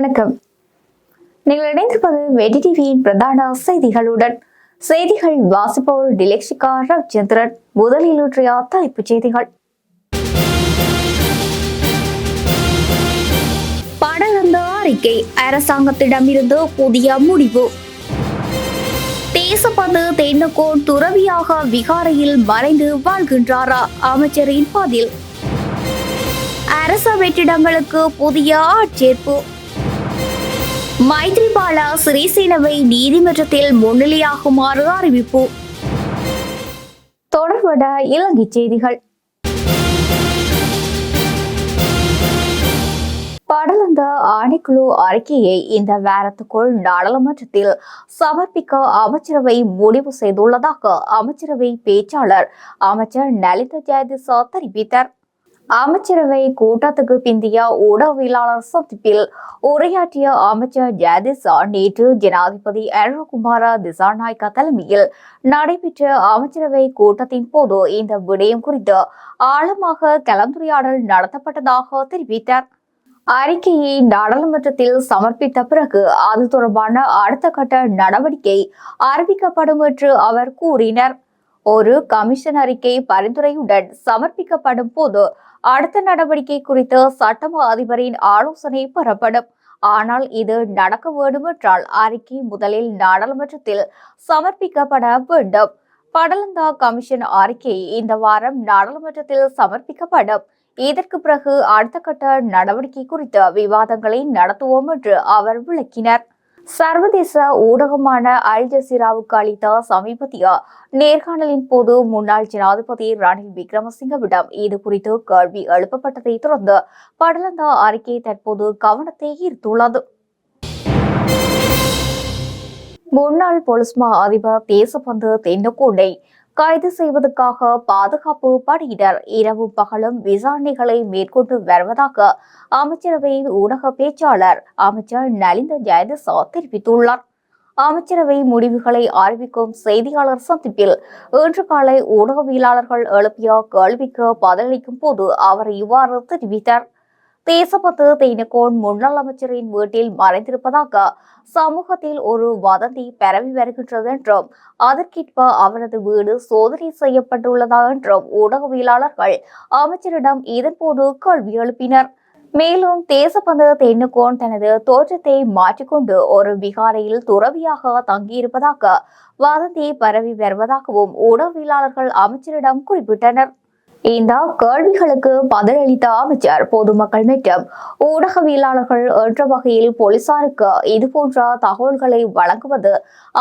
வணக்கம். நீங்கள் இணைந்திருப்பது வெடி டிவியின் பிரதான செய்திகளுடன். செய்திகள் வாசிப்பவர் டிலெக்ஷிகா ரவிச்சந்திரன். முதலில் இன்றைய தலைப்புச் செய்திகள். படலந்த அறிக்கை அரசாங்கத்திடமிருந்து புதிய முடிவு. தேசப்பந்து தென்னக்கோன் துறவியாக விகாரையில் மறைந்து வாழ்கின்றாரா அமைச்சரின் பதில். அரச வெற்றிடங்களுக்கு புதிய ஆட்சேர்ப்பு. மைத்ரிபால சிறிசேனவை நீதிமன்றத்தில் முன்னிலையாகுமாறு அறிவிப்பு. தொடர்பட இலங்கை செய்திகள். படலந்த ஆணைக்குழு அறிக்கையை இந்த வாரத்துக்குள் நாடாளுமன்றத்தில் சமர்ப்பிக்க அமைச்சரவை முடிவு செய்துள்ளதாக அமைச்சரவை பேச்சாளர் அமைச்சர் நலித ஜெயதிசா தெரிவித்தார். அமைச்சரவை கூட்டத்துக்கு பிந்திய ஊடகவியலாளர் சந்திப்பில் உரையாற்றிய அமைச்சர் ஜெயதிசா நேற்று ஜனாதிபதி அருண்குமார திசாநாயக்கா தலைமையில் நடைபெற்ற அமைச்சரவை கூட்டத்தின் போது இந்த விடயம் குறித்து ஆழமாக கலந்துரையாடல் நடத்தப்பட்டதாக தெரிவித்தார். அறிக்கையை நாடாளுமன்றத்தில் சமர்ப்பித்த பிறகு அது தொடர்பான அடுத்த கட்ட நடவடிக்கை அறிவிக்கப்படும் என்று அவர் கூறினார். ஒரு கமிஷன் அறிக்கை பரிந்துரையுடன் சமர்ப்பிக்கப்படும் போது அடுத்த நடவடிக்கை குறித்து சட்டம அதிபரின் ஆலோசனை பெறப்படும். ஆனால் இது நடக்க வேண்டுமென்றால் அறிக்கை முதலில் நாடாளுமன்றத்தில் சமர்ப்பிக்கப்பட வேண்டும். படலந்தா கமிஷன் அறிக்கை இந்த வாரம் நாடாளுமன்றத்தில் சமர்ப்பிக்கப்படும். இதற்கு பிறகு அடுத்த கட்ட நடவடிக்கை குறித்த விவாதங்களை நடத்துவோம் என்று அவர் விளக்கினார். சர்வதேச ஊடகமான அல் ஜசீராவுக்கு அளித்த சமீபத்திய நேர்காணலின் போது முன்னாள் ஜனாதிபதி ரணில் விக்ரமசிங்கவிடம் இது குறித்து கேள்வி எழுப்பப்பட்டதை தொடர்ந்து படலந்த அறிக்கை தற்போது கவனத்தை ஈர்த்துள்ளது. முன்னாள் பொலிஸ்மா அதிபர் தேசபந்து தென்னக்கோண்டை கைது செய்வதற்காக பாதுகாப்பு படையினர் இரவு பகலும் விசாரணைகளை மேற்கொண்டு வருவதாக அமைச்சரவை ஊடக பேச்சாளர் அமைச்சர் நலிந்த ஜெயதிசா தெரிவித்துள்ளார். அமைச்சரவை முடிவுகளை அறிவிக்கும் செய்தியாளர் சந்திப்பில் இன்று காலை ஊடகவியலாளர்கள் எழுப்பிய கேள்விக்கு பதிலளிக்கும் போது அவர் இவ்வாறு தெரிவித்தார். தேசபத்து தேனகோன் முன்னாள் அமைச்சரின் வீட்டில் மறைந்திருப்பதாக சமூகத்தில் ஒரு வதந்தி பரவி வருகின்றது என்றும் அதற்கேற்ப அவரது வீடு சோதனை செய்யப்பட்டுள்ளதா என்றும் ஊடகவியலாளர்கள் அமைச்சரிடம் இதன்போது கேள்வி எழுப்பினர். மேலும் தேசப்பந்து தென்னுகோன் தனது தோற்றத்தை மாற்றிக்கொண்டு ஒரு விகாரையில் துறவியாக தங்கியிருப்பதாக வதந்தி பரவி வருவதாகவும் ஊடகவியலாளர்கள் அமைச்சரிடம் குறிப்பிட்டனர். இந்த கேள்விகளுக்கு பதிலளித்த அமைச்சர் பொதுமக்கள் மற்றும் ஊடகவியலாளர்கள் என்ற வகையில் போலீசாருக்கு இதுபோன்ற தகவல்களை வழங்குவது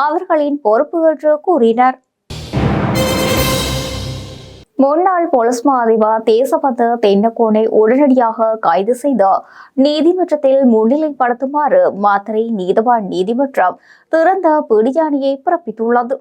அவர்களின் பொறுப்பு என்று கூறினர். முன்னாள் போலீஸ் மா அதிபர் தேசபத்து தென்னக்கோனை உடனடியாக கைது செய்து நீதிமன்றத்தில் முன்னிலைப்படுத்துமாறு மாத்திரை நீதவான் நீதிமன்றம் திறந்த பிடியாணியை பிறப்பித்துள்ளது.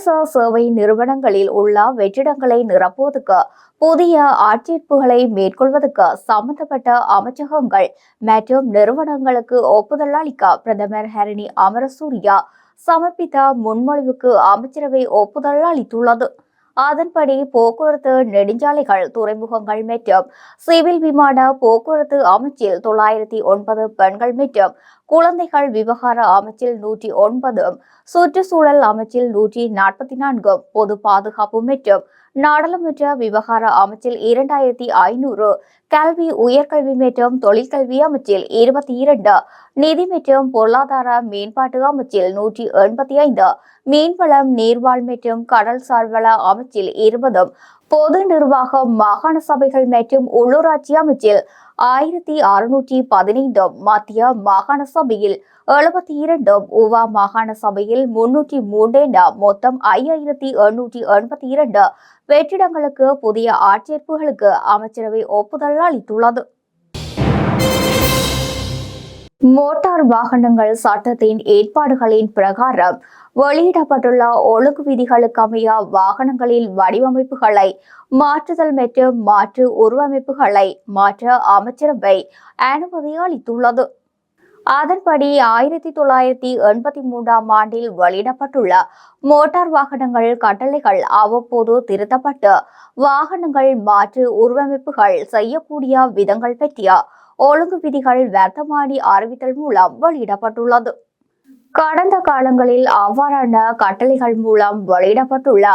அரச சேவை நிறுவனங்களில் உள்ள வெற்றிடங்களை நிரப்புவதற்கு புதிய ஆட்சேர்ப்புகளை மேற்கொள்வதற்கு சம்பந்தப்பட்ட அமைச்சகங்கள் மற்றும் நிறுவனங்களுக்கு ஒப்புதல் அளிக்க பிரதமர் ஹரணி அமரசூரியா சமர்ப்பித்த முன்மொழிவுக்கு அமைச்சரவை ஒப்புதல் அளித்துள்ளது. அதன்படி போக்குவரத்து நெடுஞ்சாலைகள் துறைமுகங்கள் மற்றும் சிவில் விமான போக்குவரத்து அமைச்சில் தொள்ளாயிரத்தி ஒன்பது பெண்கள் மற்றும் குழந்தைகள் விவகார அமைச்சில் நூற்றி ஒன்பதும் சுற்றுச்சூழல் அமைச்சில் நூற்றி நாற்பத்தி நான்கும் பொது பாதுகாப்பு மற்றும் நாடாளுமன்ற விவகார அமைச்சில் இரண்டாயிரத்தி ஐநூறு கல்வி உயர்கல்வி மற்றும் தொழிற்கல்வி அமைச்சில் இருபத்தி இரண்டு நிதி மற்றும் பொருளாதார மேம்பாட்டு அமைச்சில் நூற்றி எண்பத்தி ஐந்து மீன்வளம் நீர்வாழ் மற்றும் கடல்சார் வள அமைச்சில் இருபதும் பொது நிர்வாகம் மாகாண சபைகள் மற்றும் உள்ளூராட்சி அமைச்சில் ஆயிரத்தி அறுநூற்றி பதினைந்தும் மத்திய மாகாண சபையில் எழுபத்தி இரண்டும் உவா மாகாண சபையில் முன்னூற்றி மூன்று மொத்தம் ஐயாயிரத்தி எண்ணூற்றி எண்பத்தி இரண்டு வெற்றிடங்களுக்கு புதிய ஆட்சேர்ப்புகளுக்கு அமைச்சரவை ஒப்புதல் அளித்துள்ளது. மோட்டார் வாகனங்கள் சட்டத்தின் ஏற்பாடுகளின் பிரகாரம் வெளியிடப்பட்டுள்ள ஒழுங்கு விதிகளுக்கு அமைய வாகனங்களில் வடிவமைப்புகளை மாற்றுதல் மற்றும் மாற்று உருவமைப்புகளை மாற்ற அமைச்சரவை அனுமதி அளித்துள்ளது. அதன்படி ஆயிரத்தி தொள்ளாயிரத்தி எண்பத்தி மூன்றாம் ஆண்டில் வெளியிடப்பட்டுள்ள மோட்டார் வாகனங்கள் கட்டளைகள் அவ்வப்போது திருத்தப்பட்டு வாகனங்கள் மாற்று உருவமைப்புகள் செய்யக்கூடிய விதங்கள் பற்றிய ஒழுங்கு விதிகள் வர்த்தமானி அறிவித்தல் மூலம் வெளியிடப்பட்டுள்ளது. கடந்த காலங்களில் அவ்வாறான கட்டளைகள் மூலம் வெளியிடப்பட்டுள்ள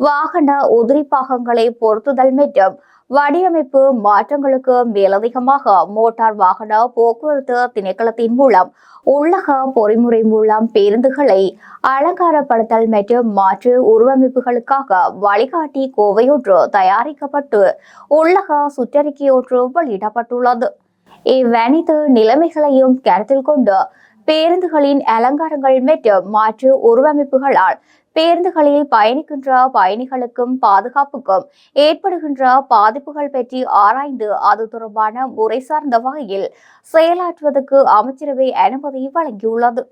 வாகன உதிரி பாகங்களை பொருத்துதல் மற்றும் வடிவமைப்பு மாற்றங்களுக்கு மேலதிகமாக மோட்டார் வாகன போக்குவரத்து திணைக்களத்தின் மூலம் உள்ளக பொறிமுறை மூலம் பேருந்துகளை அலங்காரப்படுத்தல் மற்றும் மாற்று உருவமைப்புகளுக்காக வழிகாட்டி கோவையொன்று தயாரிக்கப்பட்டு உள்ளக சுற்றறிக்கையொன்று வெளியிடப்பட்டுள்ளது. இவ்வனைத்து நிலைமைகளையும் கருத்தில் கொண்டு பேருந்துகளின் அலங்காரங்கள் மற்றும் மாற்று உருவமைப்புகளால் பேருந்துகளில் பயணிக்கின்ற பயணிகளுக்கும் பாதுகாப்புக்கும் ஏற்படுகின்ற பாதிப்புகள் பற்றி ஆராய்ந்து அது தொடர்பான முறை சார்ந்த வகையில் செயலாற்றுவதற்கு அமைச்சரவை அனுமதி வழங்கியுள்ளது.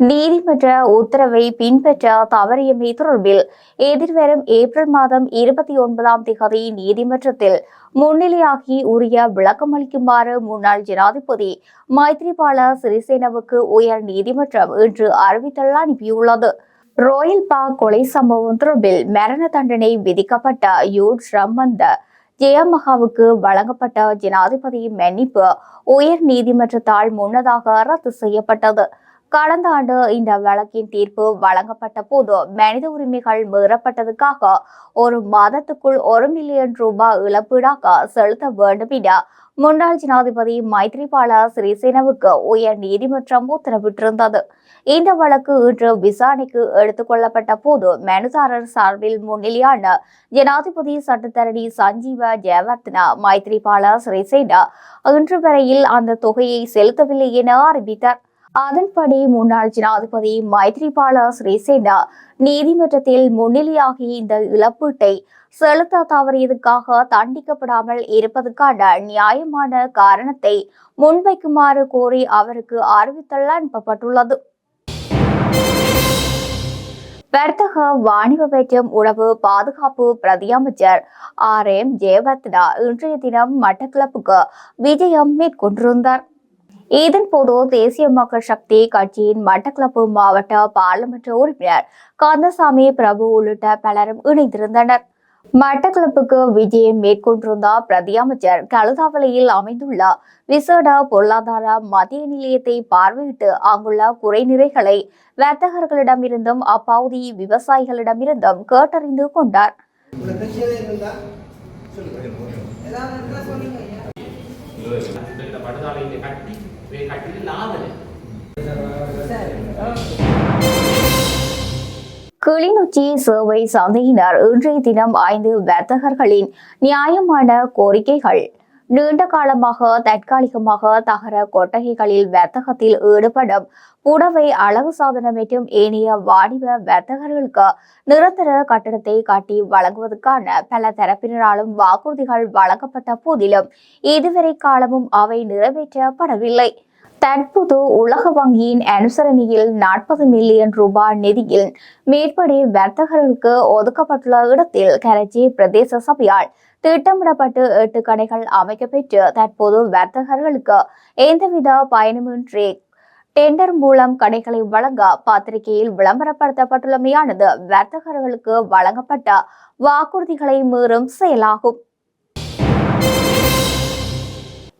நீதிமன்ற உத்தரவை பின்பற்ற தவறியமை தொடர்பில் எதிர்வரும் ஏப்ரல் மாதம் இருபத்தி ஒன்பதாம் திகதி நீதிமன்றத்தில் முன்னிலையாகி உரிய விளக்கமளிக்குமாறு முன்னாள் ஜனாதிபதி மைத்ரிபால சிறிசேனவுக்கு உயர் நீதிமன்றம் இன்று அறிவித்தல் அனுப்பியுள்ளது. ரோயல் பா கொலை சம்பவம் தொடர்பில் மரண தண்டனை விதிக்கப்பட்ட யூட் ஸ்ரம்மந்த ஜெயமகாவுக்கு வழங்கப்பட்ட ஜனாதிபதி மன்னிப்பு உயர் நீதிமன்றத்தால் முன்னதாக ரத்து செய்யப்பட்டது. கடந்த ஆண்டு இந்த வழக்கின் தீர்ப்பு வழங்கப்பட்ட போது மனித உரிமைகள் மீறப்பட்டதுக்காக ஒரு மாதத்துக்குள் ஒரு மில்லியன் ரூபாய் இழப்பீடாக செலுத்த வேண்டும் என முன்னாள் ஜனாதிபதி மைத்ரிபால சிறிசேனவுக்கு உயர் நீதிமன்றம் உத்தரவிட்டிருந்தது. இந்த வழக்கு இன்று விசாரணைக்கு எடுத்துக்கொள்ளப்பட்ட போது மனுதாரர் சார்பில் முன்னிலையான ஜனாதிபதி சட்டத்தரணி சஞ்சீவ ஜெயவர்தனா மைத்ரிபால சிறிசேனா இன்று வரையில் அந்த தொகையை செலுத்தவில்லை என அறிவித்தார். அதன்படி முன்னாள் ஜனாதிபதி மைத்ரிபால சிறிசேனா நீதிமன்றத்தில் முன்னிலையாகி இந்த இழப்பீட்டை செலுத்த தவறியதுக்காக தண்டிக்கப்படாமல் இருப்பதற்கான நியாயமான காரணத்தை முன்வைக்குமாறு கோரி அவருக்கு அறிவித்தல் அனுப்பப்பட்டுள்ளது. வர்த்தக வாணிப மற்றும் உணவு பாதுகாப்பு பிரதியமைச்சர் ஆர். எம். ஜெயவர்தனா இன்றைய தினம் மட்டக்களப்புக்கு விஜயம் மேற்கொண்டிருந்தார். இதன்போது தேசிய மக்கள் சக்தி கட்சியின் மட்டக்களப்பு மாவட்ட பாராளுமன்ற உறுப்பினர் கந்தசாமி பிரபு உள்ளிட்ட பலரும் இணைந்திருந்தனர். மட்டக்களப்புக்கு விஜயம் மேற்கொண்டிருந்த பிரதி அமைச்சர் கழுதாவளையில் அமைந்துள்ள விசேட பொருளாதார மத்திய நிலையத்தை பார்வையிட்டு அங்குள்ள குறைநிறைகளை வர்த்தகர்களிடமிருந்தும் அப்பகுதி விவசாயிகளிடமிருந்தும் கேட்டறிந்து கொண்டார். கட்டி கிளிநொச்சியை கட்டிட்டு கிளிநொச்சி சேவை சந்தையினர் இன்றைய தினம் ஐந்து வர்த்தகர்களின் நியாயமான கோரிக்கைகள். நீண்ட காலமாக தற்காலிகமாக தகர கொட்டகைகளில் வர்த்தகத்தில் ஈடுபடும் புடவை அளவு சாதனம் மற்றும் ஏனைய வாணிப வர்த்தகர்களுக்கு நிரந்தர கட்டணத்தை காட்டி வழங்குவதற்கான பல தரப்பினராலும் வாக்குறுதிகள் வழங்கப்பட்ட போதிலும் இதுவரை காலமும் அவை நிறைவேற்றப்படவில்லை. தற்போது உலக வங்கியின் அனுசரணையில் நாற்பது மில்லியன் ரூபாய் நிதியில் மேற்படி வர்த்தகர்களுக்கு ஒதுக்கப்பட்டுள்ள இடத்தில் கரச்சி பிரதேச சபையால் திட்டமிடப்பட்டு எட்டு கடைகள் அமைக்கப்பெற்று தற்போது வர்த்தகர்களுக்கு எந்தவித பயணமின்றி டெண்டர் மூலம் கடைகளை வழங்க பத்திரிகையில் விளம்பரப்படுத்தப்பட்டுள்ளமையானது வர்த்தகர்களுக்கு வழங்கப்பட்ட வாக்குறுதிகளை மீறும் செயலாகும்.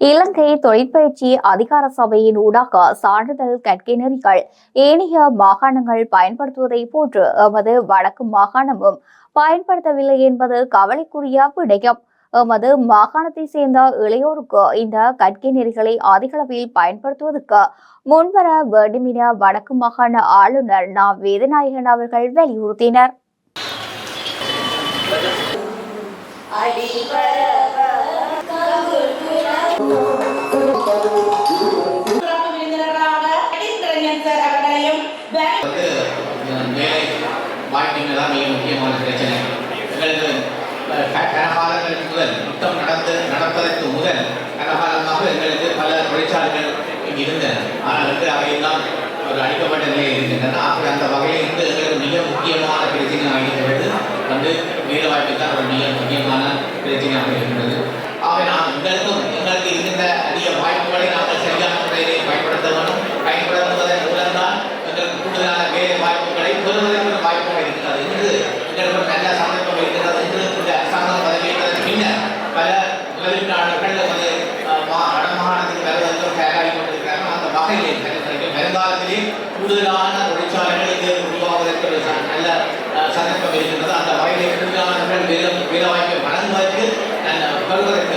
இலங்கை தொழிற்பயிற்சி அதிகார சபையின் ஊடாக சான்றிதழ் கற்கை நெறிகள் ஏனைய மாகாணங்கள் பயன்படுத்துவதை போன்று எமது வடக்கு மாகாணமும் பயன்படுத்தவில்லை என்பது கவலைக்குரிய விடயம். எமது மாகாணத்தை சேர்ந்த இளையோருக்கு இந்த கற்கை நெறிகளை அதிகளவில் பயன்படுத்துவதற்கு முன்வர வேண்டும் என வடக்கு மாகாண ஆளுநர் நா. வேதநாயகன் அவர்கள் வலியுறுத்தினர். வாய்ப்பின்மை தான் மிக முக்கியமான பிரச்சனை. எங்களுக்கு அஹ், கனகாலங்களுக்கு முதல் யுத்தம் நடந்து நடப்பதற்கு முதல் கனகாலமாக எங்களுக்கு பல தொழிற்சாலைகள் இங்கு இருந்தன. ஆனால் வந்து அவையெல்லாம் ஒரு அழிக்கப்பட்ட நிலையில் இருக்கின்றன. அப்படி அந்த வகையில் இருந்து எங்களுக்கு மிக முக்கியமான பிரச்சனையாக இருக்கிறது. வந்து வேலை வாய்ப்பு தான் ஒரு மிக முக்கியமான பிரச்சனையாக இருக்கின்றது. ஆக நாம் எங்களுக்கும் எங்களுக்கு இருக்கின்ற வாய்ப்புகளை நாங்கள் சரியான முறையிலே பயன்படுத்த வேண்டும் பயன்படுத்துவதன் மூலம்தான் எங்களுக்கு கூடுதலான வேலை வாய்ப்புகளை பெறுவதற்கான வாய்ப்புகள் இருக்கிறது இன்று எங்களுக்கு நல்ல சந்தர்ப்பம் இருக்கிறது இன்று இந்த அரசாங்கம் பதவியேற்றதன் பின்னர் பல முதலீட்டாளர்கள் நமது வடமாகாணத்துக்கு வருவதற்கும் தயாராகி அந்த வகையிலே வருங்காலத்திலே கூடுதலான தொழிற்சாலைகள் இங்கே உருவாவதற்கு நல்ல சந்தர்ப்பம் இருக்கின்றது. அந்த வகையிலே கூடுதலானவர்கள் வேலை வேலை வாய்ப்பை வழங்குவதற்கு பெறுவதற்கு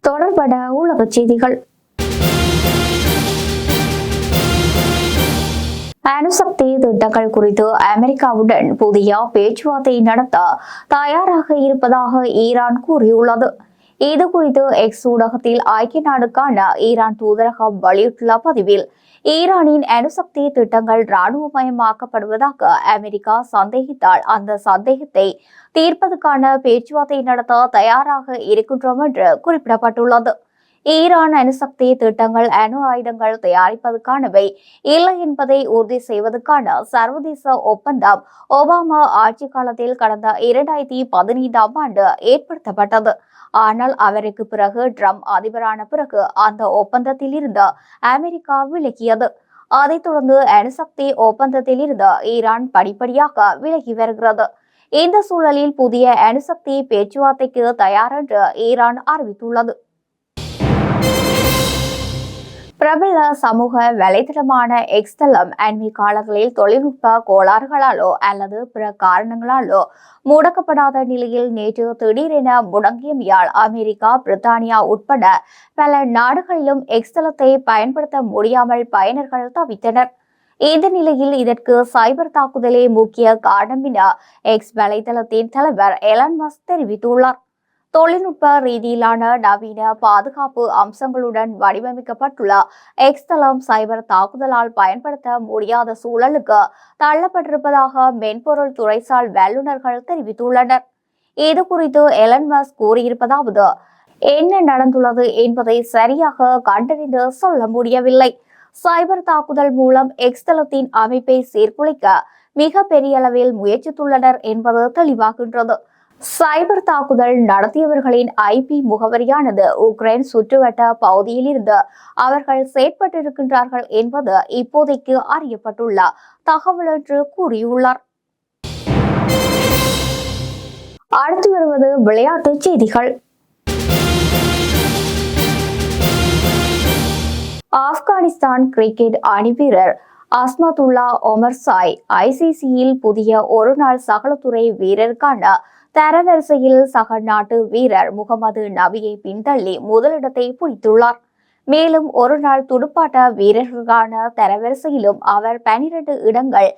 தொடர்பட உலகச் செய்திகள். அணுசக்தி திட்டங்கள் குறித்து அமெரிக்காவுடன் புதிய பேச்சுவார்த்தை நடத்த தயாராக இருப்பதாக ஈரான் கூறியுள்ளது. இது குறித்து எக்ஸ் ஊடகத்தில் ஐக்கிய நாடுக்கான ஈரான் தூதரகம் வெளியிட்டுள்ள பதிவில் ஈரானின் அணுசக்தி திட்டங்கள் இராணுவமயமாக்கப்படுவதாக அமெரிக்கா சந்தேகித்தால் அந்த சந்தேகத்தை தீர்ப்பதற்கான பேச்சுவார்த்தை நடத்த தயாராக இருக்கின்றோம் என்று குறிப்பிடப்பட்டுள்ளது ஈரான் அணுசக்தி திட்டங்கள் அணு ஆயுதங்கள் தயாரிப்பதற்கானவை. இல்லை என்பதை உறுதி செய்வதற்கான சர்வதேச ஒப்பந்தம் ஒபாமா ஆட்சி காலத்தில் கடந்த இரண்டாயிரத்தி பதினைந்தாம் ஆண்டு ஏற்படுத்தப்பட்டது. ஆனால் அவருக்கு பிறகு ட்ரம்ப் அதிபரான பிறகு அந்த ஒப்பந்தத்தில் இருந்து அமெரிக்கா விலகியது. அதைத் தொடர்ந்து அணுசக்தி ஒப்பந்தத்தில் இருந்து ஈரான் படிப்படியாக விலகி வருகிறது. இந்த சூழலில் புதிய அணுசக்தி பேச்சுவார்த்தைக்கு தயார் என்று ஈரான் அறிவித்துள்ளது. பிரபல சமூக வலைதளமான எக்ஸ்தலம் அண்மை காலங்களில் தொழில்நுட்ப கோளாறுகளாலோ அல்லது பிற காரணங்களாலோ முடக்கப்படாத நிலையில் நேற்று திடீரென முடங்கியமையால் அமெரிக்கா பிரித்தானியா உட்பட பல நாடுகளிலும் எக்ஸ்தலத்தை பயன்படுத்த முடியாமல் பயனர்கள் தவித்தனர். இந்த நிலையில் இதற்கு சைபர் தாக்குதலே முக்கிய காரணம் என எக்ஸ் வலைதளத்தின் தலைவர் எலன் மஸ்க் தெரிவித்துள்ளார். தொழில்நுட்ப ரீதியிலான நவீன பாதுகாப்பு அம்சங்களுடன் வடிவமைக்கப்பட்டுள்ள எக்ஸ் தளம் சைபர் தாக்குதலால் பயன்படுத்த முடியாத சூழலுக்கு தள்ளப்பட்டிருப்பதாக மென்பொருள் துறைசால் வல்லுநர்கள் தெரிவித்துள்ளனர். இது குறித்து எலன் கூறியிருப்பதாவது என்ன நடந்துள்ளது என்பதை சரியாக கண்டறிந்து சொல்ல முடியவில்லை. சைபர் தாக்குதல் மூலம் எக்ஸ் தளத்தின் அமைப்பை சீர்குலைக்க மிக பெரிய அளவில் முயற்சித்துள்ளனர் என்பது தெளிவாகின்றது. சைபர் தாக்குதல் நடத்தியவர்களின் ஐபி முகவரியானது உக்ரைன் சுற்றுவட்ட பகுதியில் இருந்து அவர்கள் செயற்பட்டிருக்கின்றார்கள் என்பது இப்போதைக்கு அறியப்பட்டுள்ள தகவல் என்று கூறியுள்ளார். அடுத்து வருவது விளையாட்டுச் செய்திகள். ஆப்கானிஸ்தான் கிரிக்கெட் அணி வீரர் அஸ்மதுல்லா ஒமர் சாய் ஐசிசியில் புதிய ஒருநாள் சகலத்துறை வீரருக்கான தரவரிசையில் சக நாட்டு வீரர் முகமது நபியை பின்தள்ளி முதலிடத்தை பிடித்துள்ளார். மேலும் ஒருநாள் துடுப்பாட்ட வீரர்களுக்கான தரவரிசையிலும் அவர் பனிரெண்டு இடங்கள்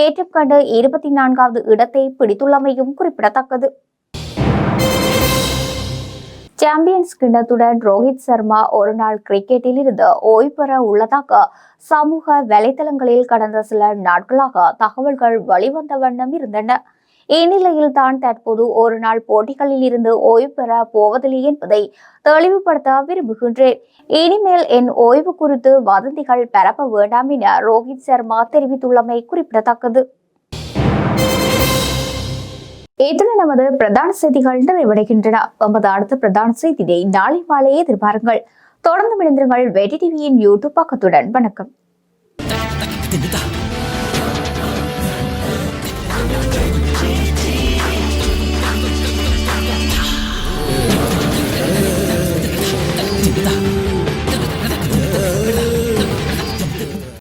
ஏற்றம் கண்டு இருபத்தி நான்காவது இடத்தை பிடித்துள்ளமையும் குறிப்பிடத்தக்கது. சாம்பியன்ஸ் கிண்ணத்துடன் ரோஹித் சர்மா ஒருநாள் கிரிக்கெட்டில் இருந்து ஓய்வு பெற உள்ளதாக சமூக வலைதளங்களில் கடந்த சில நாட்களாக தகவல்கள் வெளிவந்த வண்ணம் இருந்தன. இந்நிலையில் தான் தற்போது ஒரு நாள் போட்டிகளில் இருந்து ஓய்வு பெற போவதில்லை என்பதை தெளிவுபடுத்த விரும்புகின்றேன். இனிமேல் என் ஓய்வு குறித்து வதந்திகள் பரப்ப வேண்டாம் என ரோஹித் சர்மா தெரிவித்துள்ளமை குறிப்பிடத்தக்கது. இத்துடன் நமது பிரதான செய்திகள் நிறைவடைகின்றன. நமது அடுத்த பிரதான செய்தியை நாளை மாலை எதிர்பாருங்கள். தொடர்ந்து இணைந்திருங்கள். வெடி டிவியின் யூடியூப் பக்கத்துடன். வணக்கம்.